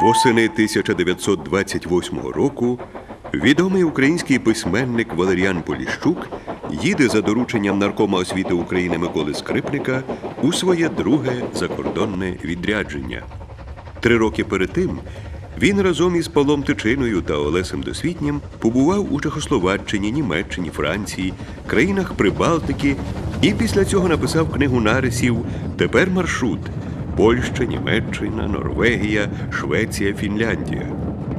Восени 1928 року відомий український письменник Валеріан Поліщук їде за дорученням наркома освіти України Миколи Скрипника у своє друге закордонне відрядження. Три роки перед тим він разом із Павлом Тичиною та Олесем Досвітнім побував у Чехословаччині, Німеччині, Франції, країнах Прибалтики і після цього написав книгу нарисів Тепер маршрут Польща, Німеччина, Норвегія, Швеція, Фінляндія.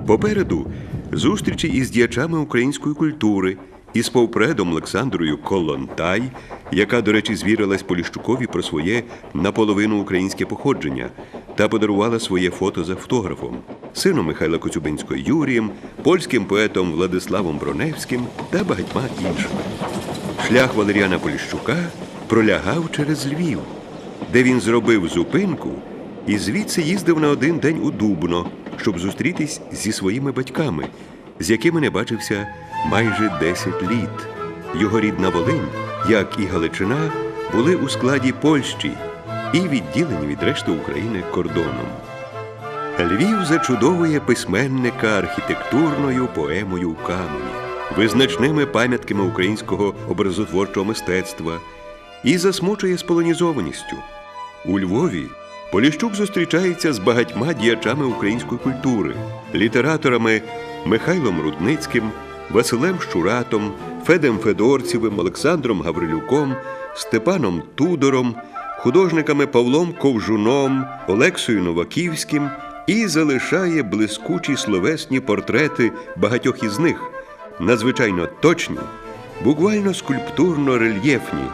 Попереду зустрічі із діячами української культури із повпредом Олександрою Колонтай, яка, до речі, звірилась Поліщукові про своє наполовину українське походження та подарувала своє фото з автографом, сином Михайла Коцюбинського Юрієм, польським поетом Владиславом Броневським та багатьма іншими. Шлях Валеріана Поліщука пролягав через Львів, де він зробив зупинку і звідси їздив на один день у Дубно, щоб зустрітись зі своїми батьками, з якими не бачився майже 10 літ. Його рідна Волинь, як і Галичина, були у складі Польщі і відділені від решти України кордоном. Львів зачудовує письменника архітектурною поемою у камені, визначними пам'ятками українського образотворчого мистецтва і засмучує сполонізованістю. У Львові Поліщук зустрічається з багатьма діячами української культури, літераторами Михайлом Рудницьким, Василем Щуратом, Федем Федорцівим, Олександром Гаврилюком, Степаном Тудором, художниками Павлом Ковжуном, Олексою Новаківським і залишає блискучі словесні портрети багатьох із них, надзвичайно точні, буквально скульптурно рельєфні,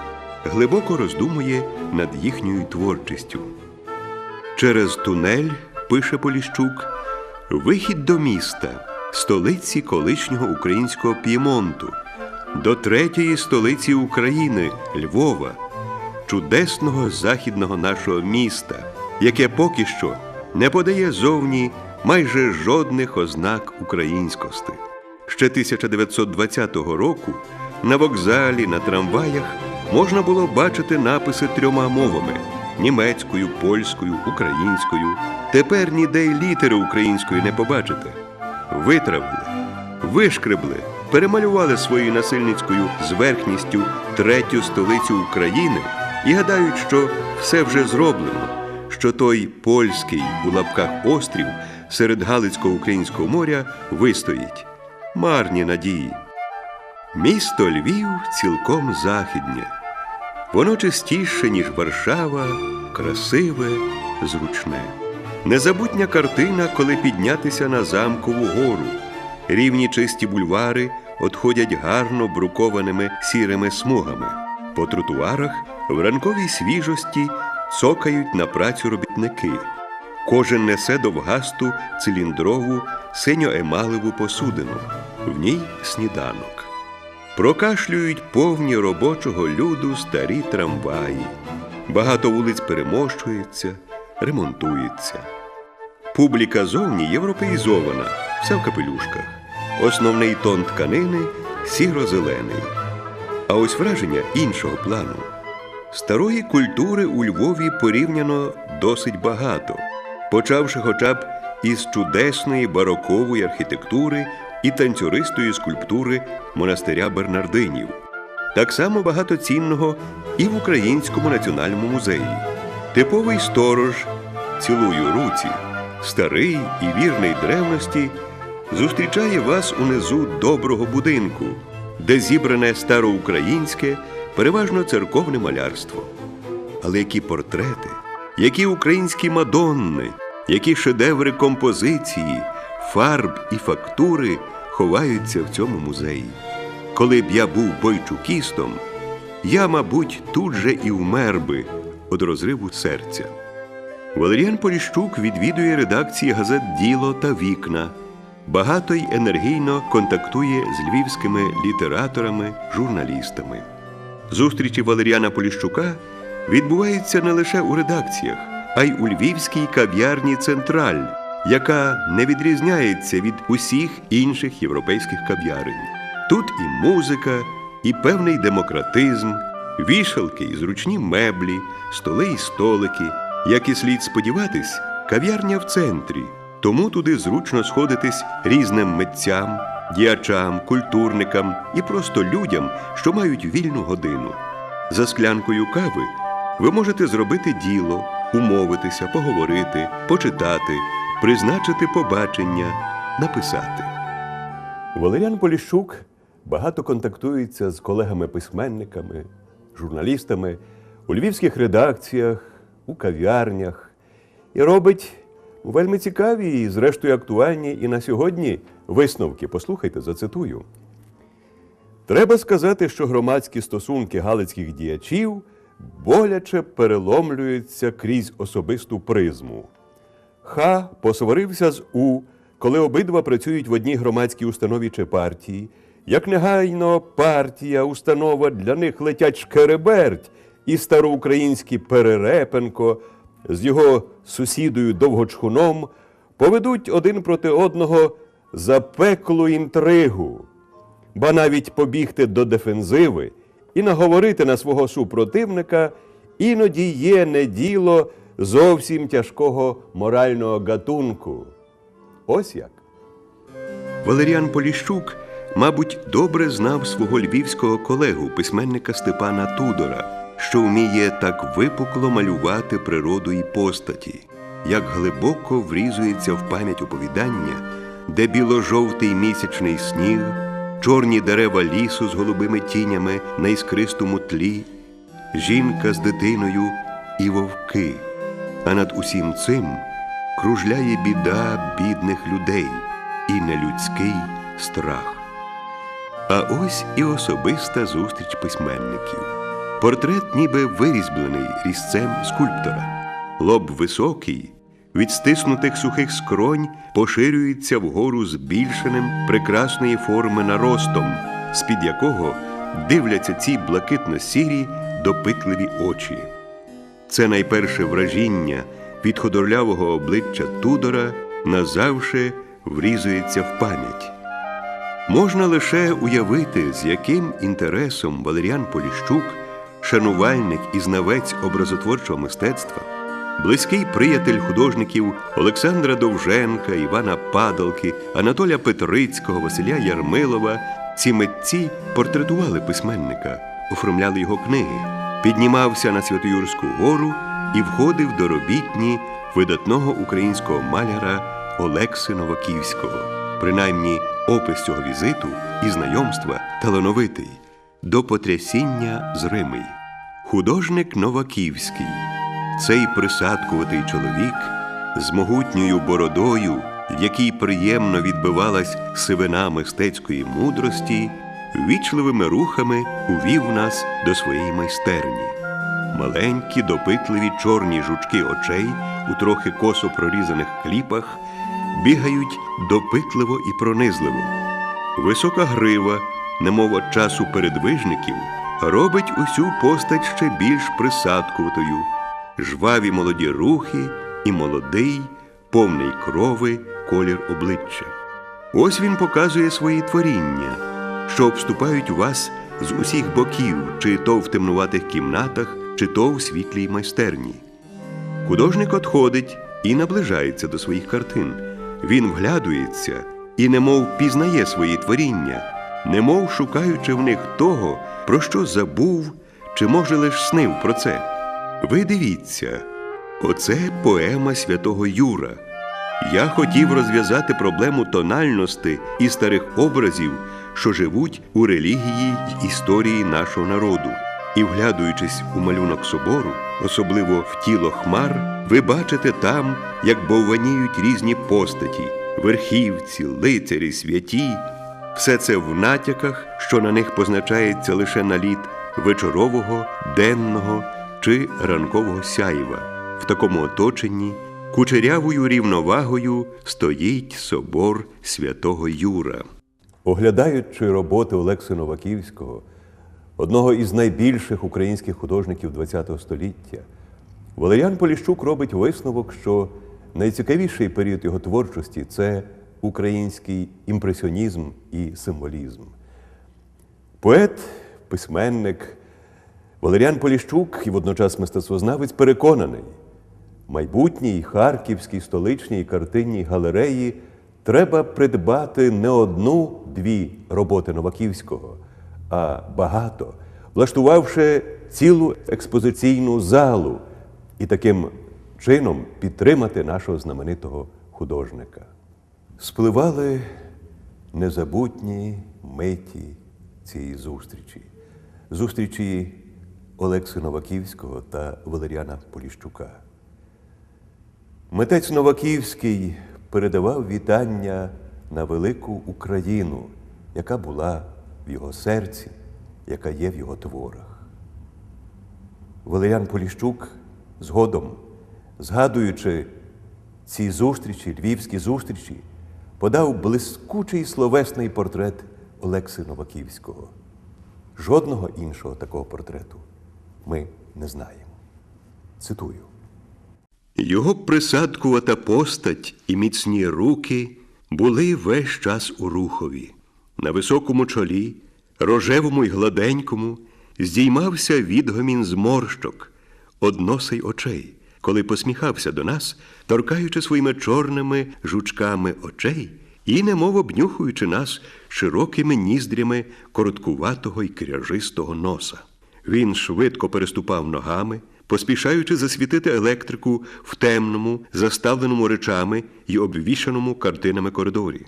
глибоко роздумує над їхньою творчістю. Через тунель, пише Поліщук, вихід до міста, столиці колишнього українського П'ємонту, до третьої столиці України Львова, чудесного західного нашого міста, яке поки що не подає зовні майже жодних ознак українськості. Ще 1920 року на вокзалі, на трамваях можна було бачити написи трьома мовами німецькою, польською, українською. Тепер ніде й літери української не побачите. Витравили, вишкребли, перемалювали своєю насильницькою зверхністю третю столицю України і гадають, що все вже зроблено, що той польський у лапках острів серед Галицького українського моря вистоїть. Марні надії. Місто Львів цілком західнє. Воно чистіше, ніж Варшава, красиве, зручне. Незабутня картина, коли піднятися на замкову гору. Рівні чисті бульвари отходять гарно брукованими сірими смугами. По тротуарах в ранковій свіжості цокають на працю робітники. Кожен несе довгасту циліндрову синьо-емалеву посудину. В ній сніданок. Прокашлюють повні робочого люду старі трамваї. Багато вулиць перемощується, ремонтується. Публіка зовні європеїзована, вся в капелюшках. Основний тон тканини сіро-зелений. А ось враження іншого плану. Старої культури у Львові порівняно досить багато, почавши хоча б із чудесної барокової архітектури і танцюристої скульптури монастиря Бернардинів. Так само багато цінного і в Українському національному музеї. Типовий сторож, цілую руці, старий і вірний древності, зустрічає вас унизу доброго будинку, де зібране староукраїнське, переважно церковне малярство. Але які портрети, які українські мадонни, які шедеври композиції, фарб і фактури ховаються в цьому музеї. Коли б я був бойчукістом, я, мабуть, тут же і вмер би від розриву серця. Валеріан Поліщук відвідує редакції газет Діло та Вікна. Багато й енергійно контактує з львівськими літераторами, журналістами. Зустрічі Валеріана Поліщука відбуваються не лише у редакціях, а й у львівській кав'ярні Централь, яка не відрізняється від усіх інших європейських кав'ярень. Тут і музика, і певний демократизм, вішалки і зручні меблі, столи і столики. Як і слід сподіватись, кав'ярня в центрі, Тому туди зручно сходитись різним митцям, діячам, культурникам і просто людям, що мають вільну годину. За склянкою кави ви можете зробити діло, умовитися, поговорити, почитати, призначити побачення, написати. Валеріан Поліщук багато контактується з колегами-письменниками, журналістами у львівських редакціях, у кав'ярнях і робить вельми цікаві і, зрештою, актуальні і на сьогодні висновки. Послухайте, зацитую. Треба сказати, що громадські стосунки галицьких діячів боляче переломлюються крізь особисту призму. Х посварився з У, коли обидва працюють в одній громадській установі чи партії. Як негайно партія, установа для них летять шкереберть і староукраїнський Перерепенко з його сусідою Довгочхуном поведуть один проти одного запеклу інтригу, ба навіть побігти до дефензиви і наговорити на свого супротивника іноді є не діло зовсім тяжкого морального гатунку. Ось як. Валеріан Поліщук, мабуть, добре знав свого львівського колегу, письменника Степана Тудора, що вміє так випукло малювати природу і постаті, як глибоко врізується в пам'ять оповідання, де біло-жовтий місячний сніг, чорні дерева лісу з голубими тінями на іскристому тлі, жінка з дитиною і вовки. А над усім цим кружляє біда бідних людей і нелюдський страх. А ось і особиста зустріч письменників. Портрет ніби вирізблений різцем скульптора. Лоб високий, від стиснутих сухих скронь поширюється вгору збільшеним прекрасної форми наростом, з-під якого дивляться ці блакитно-сірі допитливі очі. Це найперше вражіння від худорлявого обличчя Тудора назавше врізується в пам'ять. Можна лише уявити, з яким інтересом Валеріан Поліщук, шанувальник і знавець образотворчого мистецтва, близький приятель художників Олександра Довженка, Івана Падалки, Анатоля Петрицького, Василя Ярмилова, ці митці портретували письменника, оформляли його книги, піднімався на Святоюрську гору і входив до робітні видатного українського маляра Олекси Новаківського. Принаймні, опис цього візиту і знайомства талановитий до потрясіння зримий. Художник Новаківський, цей присадкуватий чоловік з могутньою бородою, в якій приємно відбивалась сивина мистецької мудрості, вічливими рухами увів нас до своєї майстерні. Маленькі, допитливі чорні жучки очей у трохи косо прорізаних кліпах бігають допитливо і пронизливо. Висока грива, немов от часу передвижників, робить усю постать ще більш присадкуватою, жваві молоді рухи і молодий, повний крови колір обличчя. Ось він показує свої творіння, що обступають вас з усіх боків, чи то в темнуватих кімнатах, чи то в світлій майстерні. Художник отходить і наближається до своїх картин. Він вглядується і немов пізнає свої творіння, немов шукаючи в них того, про що забув, чи може лиш снив про це. Ви дивіться, оце поема святого Юра. Я хотів розв'язати проблему тональності і старих образів, що живуть у релігії й історії нашого народу. І, вглядуючись у малюнок собору, особливо в тіло хмар, ви бачите там, як бовваніють різні постаті, верхівці, лицарі, святі, все це в натяках, що на них позначається лише наліт вечорового, денного чи ранкового сяєва. В такому оточенні кучерявою рівновагою стоїть собор святого Юра. Оглядаючи роботи Олекси Новаківського, одного із найбільших українських художників ХХ століття, Валеріан Поліщук робить висновок, що найцікавіший період його творчості це український імпресіонізм і символізм. Поет, письменник Валеріан Поліщук і водночас мистецтвознавець переконаний, майбутній харківській столичній картинній галереї треба придбати не одну-дві роботи Новаківського, а багато, влаштувавши цілу експозиційну залу і таким чином підтримати нашого знаменитого художника. Спливали незабутні миті цієї зустрічі, зустрічі Олекси Новаківського та Валеріана Поліщука. Митець Новаківський передавав вітання на велику Україну, яка була в його серці, яка є в його творах. Валеріан Поліщук згодом, згадуючи ці зустрічі, львівські зустрічі, подав блискучий словесний портрет Олекси Новаківського. Жодного іншого такого портрету ми не знаємо. Цитую. Його присадкувата постать і міцні руки були весь час у рухові. На високому чолі, рожевому й гладенькому, здіймався відгомін зморщок, односий очей, коли посміхався до нас, торкаючи своїми чорними жучками очей і немов обнюхуючи нас широкими ніздрями короткуватого й кряжистого носа. Він швидко переступав ногами, поспішаючи засвітити електрику в темному, заставленому речами й обвішаному картинами коридорі.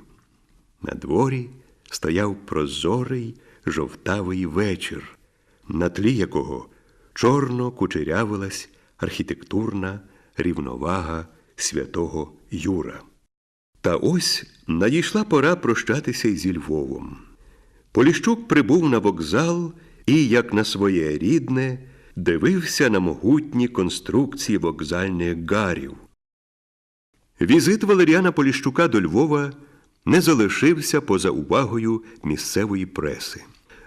На дворі стояв прозорий жовтавий вечір, на тлі якого чорно кучерявилась архітектурна рівновага святого Юра. Та ось надійшла пора прощатися й зі Львовом. Поліщук прибув на вокзал і, як на своє рідне, дивився на могутні конструкції вокзальних гарів. Візит Валеріана Поліщука до Львова не залишився поза увагою місцевої преси.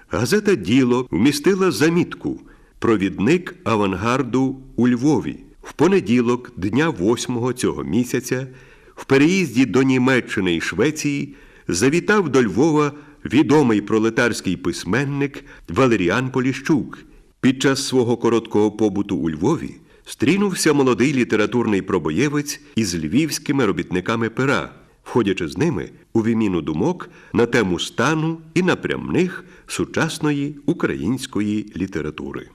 Газета Діло вмістила замітку Провідник авангарду у Львові в понеділок, дня 8 цього місяця, в переїзді до Німеччини і Швеції завітав до Львова відомий пролетарський письменник Валеріан Поліщук. Під час свого короткого побуту у Львові стрінувся молодий літературний пробоєвець із львівськими робітниками пера, входячи з ними у віміну думок на тему стану і напрямних сучасної української літератури.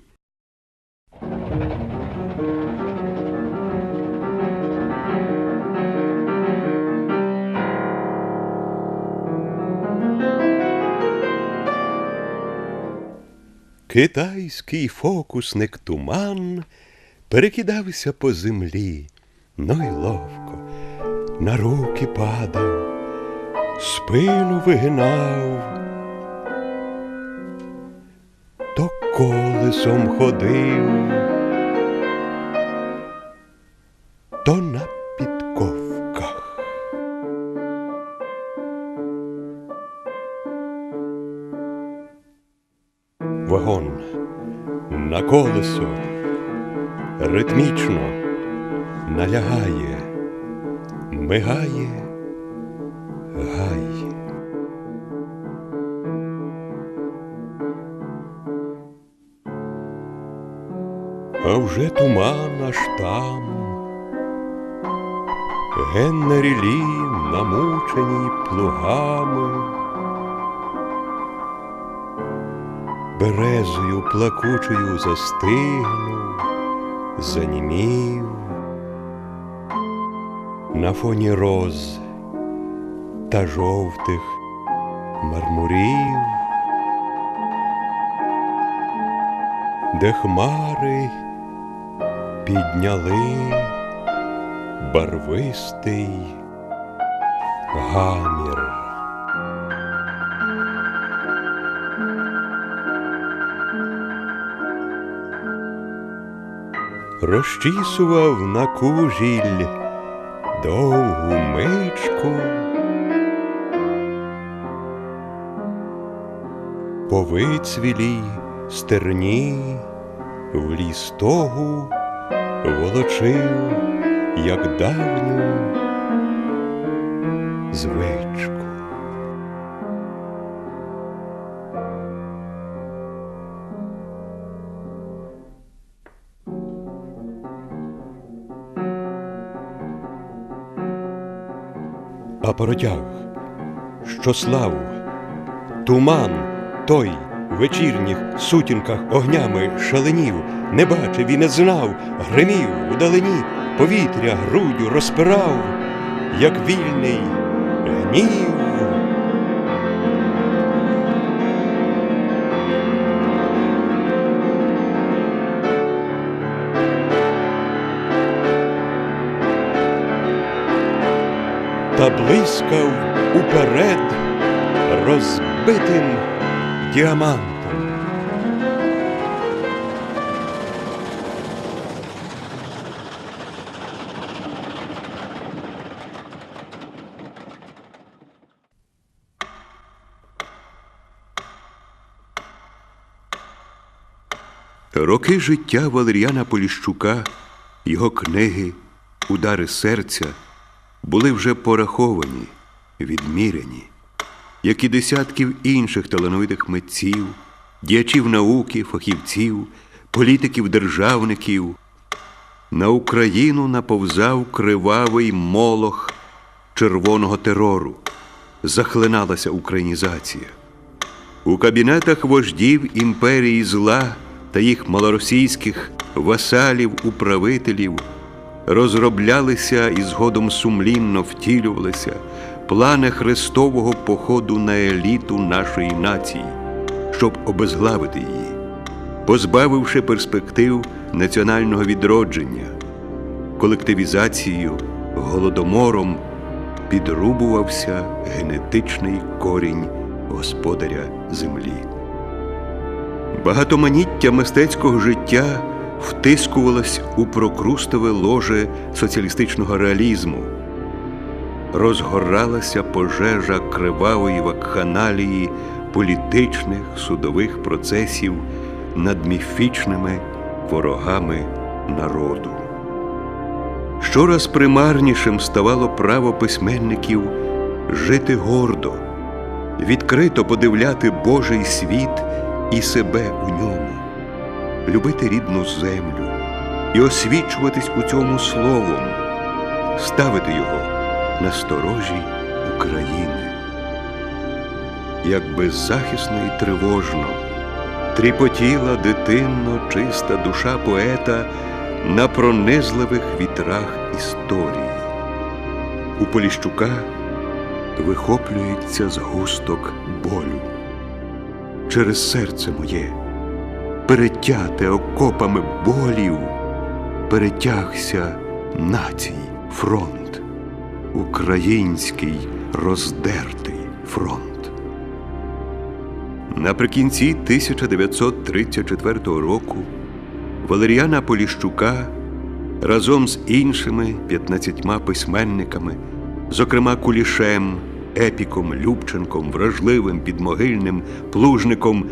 Китайський фокусник туман перекидався по землі, ну й ловко, на руки падав, спину вигинав, то колесом ходив, то на колесо ритмічно налягає, мигає, гай. А вже туман аж там, ген на рілі намучені плугами. Березою плакучою застигнув, занімів, на фоні роз та жовтих мармурів, де хмари підняли барвистий гамір. Розчісував на кужіль довгу мичку, по вицвілій стерні в лістогу волочив, як давню звичку. А поротяг, що славу, туман той вечірніх сутінках огнями шаленів, не бачив і не знав, гримів удалині, повітря грудю розпирав, як вільний гнів. Та блискав уперед розбитим діамантом. Роки життя Валеріана Поліщука, його книги, удари серця були вже пораховані, відміряні, як і десятків інших талановитих митців, діячів науки, фахівців, політиків, державників. На Україну наповзав кривавий молох червоного терору, захлиналася українізація. У кабінетах вождів імперії зла та їх малоросійських васалів, управителів розроблялися і згодом сумлінно втілювалися плани Христового походу на еліту нашої нації, щоб обезглавити її, позбавивши перспектив національного відродження, колективізацією, голодомором підрубувався генетичний корінь господаря землі. Багатоманіття мистецького життя втискувалось у прокрустове ложе соціалістичного реалізму. Розгоралася пожежа кривавої вакханалії політичних судових процесів над міфічними ворогами народу. Щораз примарнішим ставало право письменників жити гордо, відкрито подивляти Божий світ і себе у ньому, любити рідну землю і освічуватись у цьому словом, ставити його на сторожі України. Як беззахисно і тривожно тріпотіла дитинно чиста душа поета на пронизливих вітрах історії. У Поліщука вихоплюється згусток болю через серце моє, перетяте окопами болів, перетягся націй фронт, український роздертий фронт. Наприкінці 1934 року Валеріана Поліщука разом з іншими 15 письменниками, зокрема Кулішем, Епіком, Любченком, Вражливим, Підмогильним, Плужником,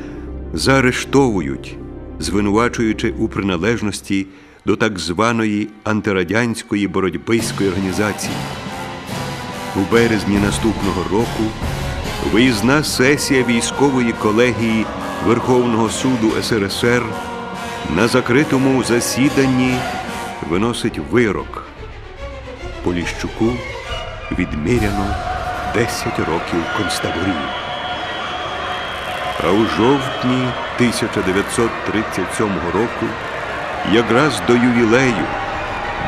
заарештовують, звинувачуючи у приналежності до так званої антирадянської боротьбиської організації. У березні наступного року виїзна сесія військової колегії Верховного суду СРСР на закритому засіданні виносить вирок. Поліщуку відміряно 10 років концтаборів. А у жовтні 1937 року, якраз до ювілею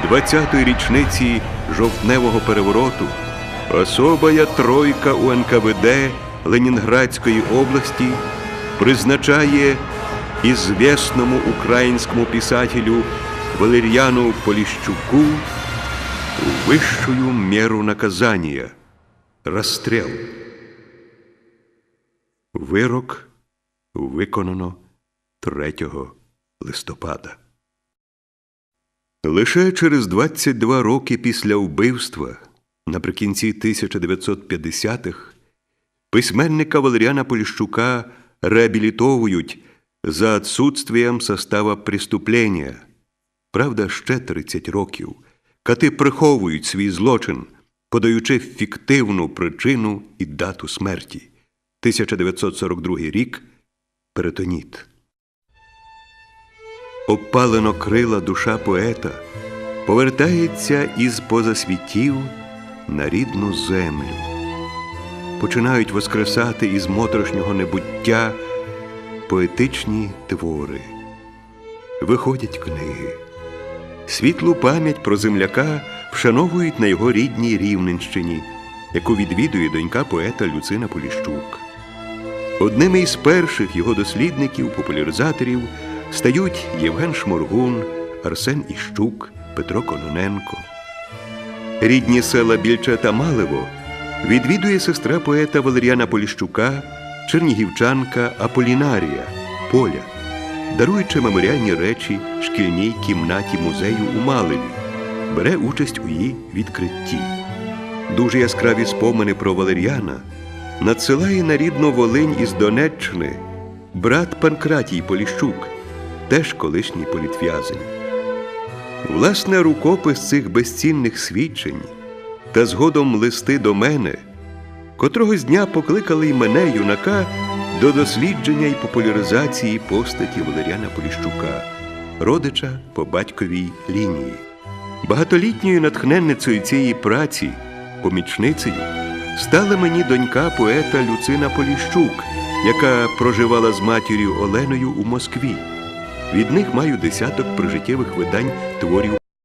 20-ї річниці жовтневого перевороту, особая тройка у НКВД Ленінградської області призначає известному українському писателю Валеріану Поліщуку вищую меру наказання розстріл. Вирок виконано 3 листопада. Лише через 22 роки після вбивства, наприкінці 1950-х, письменника Валеріана Поліщука реабілітовують за отсутствием состава преступлення. Правда, ще 30 років. Кати приховують свій злочин, подаючи фіктивну причину і дату смерті. 1942 рік перитоніт. Опалено крила душа поета повертається із позасвітів на рідну землю. Починають воскресати із моторошнього небуття поетичні твори. Виходять книги. Світлу пам'ять про земляка вшановують на його рідній Рівненщині, яку відвідує донька поета Люцина Поліщук. Одними із перших його дослідників, популяризаторів стають Євген Шморгун, Арсен Іщук, Петро Кононенко. Рідні села Більча та Малево відвідує сестра поета Валеріана Поліщука, чернігівчанка Аполінарія Поля, даруючи меморіальні речі шкільній кімнаті музею у Малеві, бере участь у її відкритті. Дуже яскраві спомини про Валеріана надсилає на рідну Волинь із Донеччини брат Панкратій Поліщук, теж колишній політв'язень. Власне, рукопис цих безцінних свідчень та згодом листи до мене, котрогось дня покликали й мене, юнака, до дослідження і популяризації постаті Валеріана Поліщука, родича по батьковій лінії. Багатолітньою натхненницею цієї праці, помічницею, стала мені донька поета Люцина Поліщук, яка проживала з матір'ю Оленою у Москві. Від них маю десяток прожиттєвих видань творів